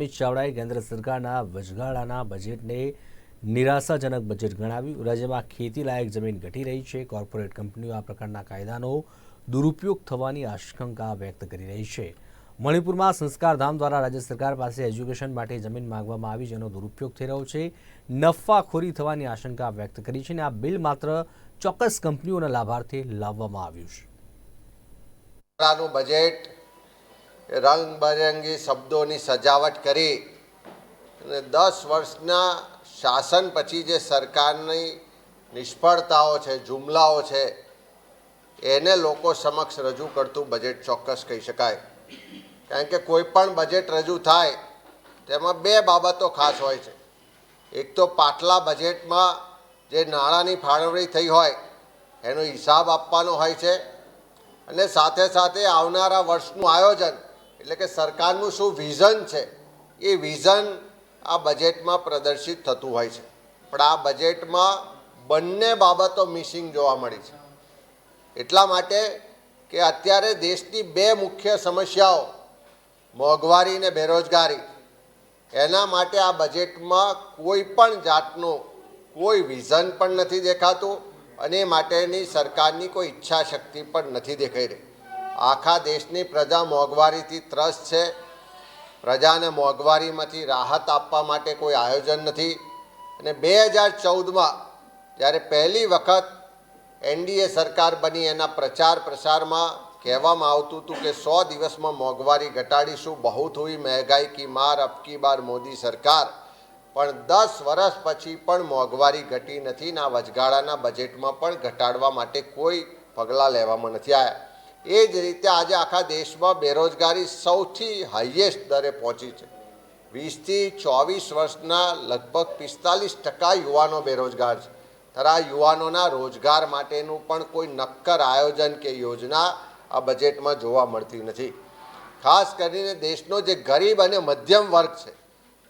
અમિત ચાવડાએ કેન્દ્ર સરકારના વચગાળાના બજેટને નિરાશાજનક બજેટ ગણાવ્યું. રાજ્યમાં ખેતીલાયક જમીન ઘટી રહી છે. કોર્પોરેટ કંપનીઓ આ પ્રકારના કાયદાનો દુરુપયોગ થવાની આશંકા વ્યક્ત કરી રહી છે. મણિપુરમાં સંસ્કારધામ દ્વારા રાજ્ય સરકાર પાસે એજ્યુકેશન માટે જમીન માંગવામાં આવી જેનો દુરુપયોગ થઈ રહ્યો છે. નફાખોરી થવાની આશંકા વ્યક્ત કરી છે અને આ બિલ માત્ર ચોક્કસ કંપનીઓના લાભાર્થે લાવવામાં આવ્યું છે. બજેટ રંગબેરંગી શબ્દોની સજાવટ કરી અને દસ વર્ષના શાસન પછી જે સરકારની નિષ્ફળતાઓ છે, જુમલાઓ છે, એને લોકો સમક્ષ રજૂ કરતું બજેટ ચોક્કસ કહી શકાય. કારણ કે કોઈ પણ બજેટ રજૂ થાય, તેમાં બે બાબતો ખાસ હોય છે. એક તો પાટલા બજેટમાં જે નાણાંની ફાળવણી થઈ હોય, એનો હિસાબ આપવાનો હોય છે અને સાથે સાથે આવનારા વર્ષનું આયોજન એટલે કે સરકારનું શું વિઝન છે, એ વિઝન આ બજેટમાં પ્રદર્શિત થતું હોય છે. પણ આ બજેટમાં બંને બાબતો મિસિંગ જોવા મળી છે. એટલા માટે કે અત્યારે દેશની બે મુખ્ય સમસ્યાઓ મોંઘવારી અને બેરોજગારી, એના માટે આ બજેટમાં કોઈ પણ જાતનું કોઈ વિઝન પણ નથી દેખાતું અને એ માટેની સરકારની કોઈ ઈચ્છા શક્તિ પણ નથી દેખાઈ રહી. આખા દેશની પ્રજા મોંઘવારીથી ત્રસ્ત છે. પ્રજાને મોંઘવારીમાંથી રાહત આપવા માટે કોઈ આયોજન નથી. અને બે હજાર ચૌદમાં જ્યારે પહેલી વખત એનડીએ સરકાર બની, એના પ્રચાર પ્રસારમાં કહેવામાં આવતું હતું કે સો દિવસમાં મોંઘવારી ઘટાડીશું, બહુ હુઈ મહેંગાઈ કી માર અબકી બાર, મોદી સરકાર. પણ દસ વર્ષ પછી પણ મોંઘવારી ઘટી નથી ને આ વચગાળાના બજેટમાં પણ ઘટાડવા માટે કોઈ પગલાં લેવામાં નથી આવ્યા એ જ રીતે આજે આખા દેશમાં બેરોજગારી સૌથી હાઈએસ્ટ દરે પહોંચી છે. વીસથી ચોવીસ વર્ષના લગભગ પિસ્તાલીસ ટકા યુવાનો બેરોજગાર છે. ત્યારે આ યુવાનોના રોજગાર માટેનું પણ કોઈ નક્કર આયોજન કે યોજના આ બજેટમાં જોવા મળતી નથી. ખાસ કરીને દેશનો જે ગરીબ અને મધ્યમ વર્ગ છે,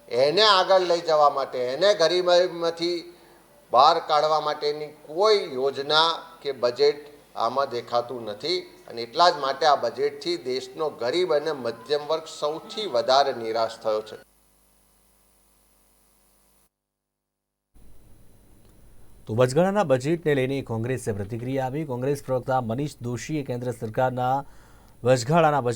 એને આગળ લઈ જવા માટે, એને ગરીબીમાંથી બહાર કાઢવા માટેની કોઈ યોજના કે બજેટ આમાં દેખાતું નથી અને એટલા જ માટે આ બજેટથી દેશનો ગરીબ અને મધ્યમ વર્ગ સૌથી વધારે નિરાશ થયો છે. તો વચગાળાના બજેટને લઈને કોંગ્રેસે પ્રતિક્રિયા આપી. કોંગ્રેસ પ્રવક્તા મનીષ દોશીએ કેન્દ્ર સરકારના વચગાળાના